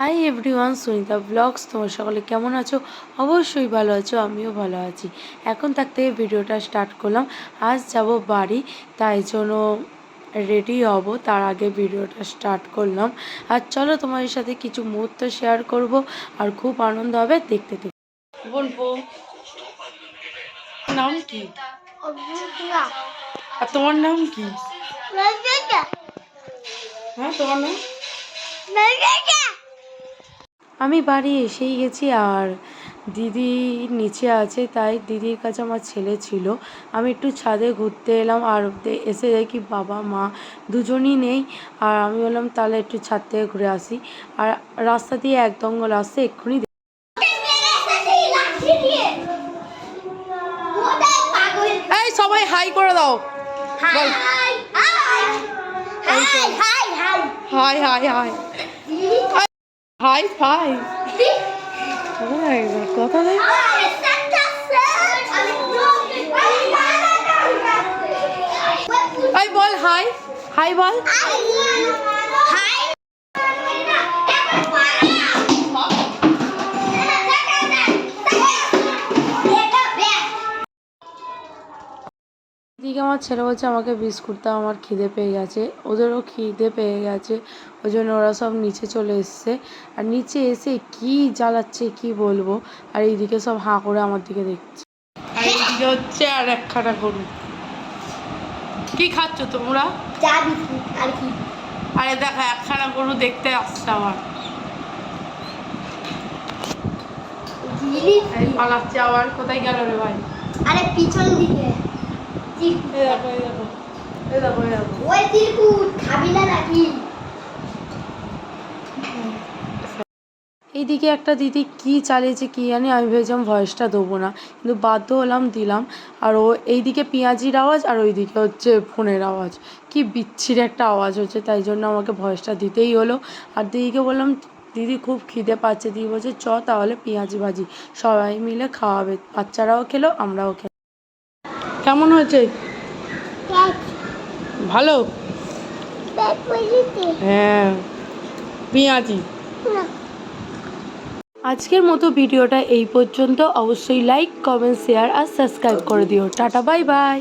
Hi everyone Sunita blogs তোমার সকলে কেমন আছো? অবশ্যই ভালো আছো আমিও ভালো আছি। এখন থাক থেকে ভিডিওটা স্টার্ট করলাম। আজ যাব বাড়ি তাই জন্য রেডি হব তার আগে ভিডিওটা স্টার্ট করলাম। আর চলো তোমাদের সাথে কিছু মুহূর্ত শেয়ার করব আর খুব আনন্দ হবে দেখতে দেখতে। বলব নাম কি? আর তোমার নাম কি? হ্যাঁ তোমার নাম? আমি বাড়ি এসেই গেছি আর দিদি নিচে আছে তাই দিদির কাছে আমার ছেলে ছিল। আমি একটু ছাদে ঘুরতে এলাম আর এসে দেখি বাবা মা দুজনই নেই। আর আমি বললাম তাহলে একটু ছাদ থেকে ঘুরে আসি। আর রাস্তা দিয়ে এক দঙ্গল আসছে এক্ষুনি এই সবাই হাই করে দাও। বল। Hi hi hi hi. Phi কথা দেয় এই বল হাই হাই বল এদিকে আমার ছেলে বলছে আমাকে বিস্কুট দাও আমার খিদে পেয়ে গেছে। ওদেরও খিদে পেয়ে গেছে ওই জন্য ওরা সব নিচে চলে এসছে। আর নিচে এসে কি জ্বালাচ্ছে কি বলব? আর এইদিকে সব হাঁ করে আমার দিকে দেখছে। আর এইদিকে হচ্ছে আর একখানা গরু। কি খাচ্ছ তোমরা? চা বিস্কুট আর কি? আরে দেখো একখানা গরু দেখতে আসছে আমার। পালাচ্ছে আবার কোথায় গেল রে ভাই? আরে পিছন দিকে। ওই তিরকুট খাবি না নাকি? এইদিকে একটা দিদি কি চালিয়েছে কি জানি আমি ভেবেছিলাম ভয়েসটা দেবো না কিন্তু বাধ্য হলাম দিলাম। আর ও এইদিকে পেঁয়াজির আওয়াজ আর ওইদিকে হচ্ছে ফোনের আওয়াজ। কি বিচ্ছির একটা আওয়াজ হচ্ছে তাই জন্য আমাকে ভয়েসটা দিতেই হলো। আর দিদিকে বললাম দিদি খুব খিদে পাচ্ছে। দিদি বলছে চ তাহলে পেঁয়াজি ভাজি। সবাই মিলে খাওয়াবে। বাচ্চারাও খেলো আমরাও খেলো। কেমন হয়েছে? ভালো? হ্যাঁ। পেঁয়াজি। আজকের মতো ভিডিওটা এই পর্যন্ত। অবশ্যই লাইক কমেন্ট শেয়ার আর সাবস্ক্রাইব করে দিও। Tata bye bye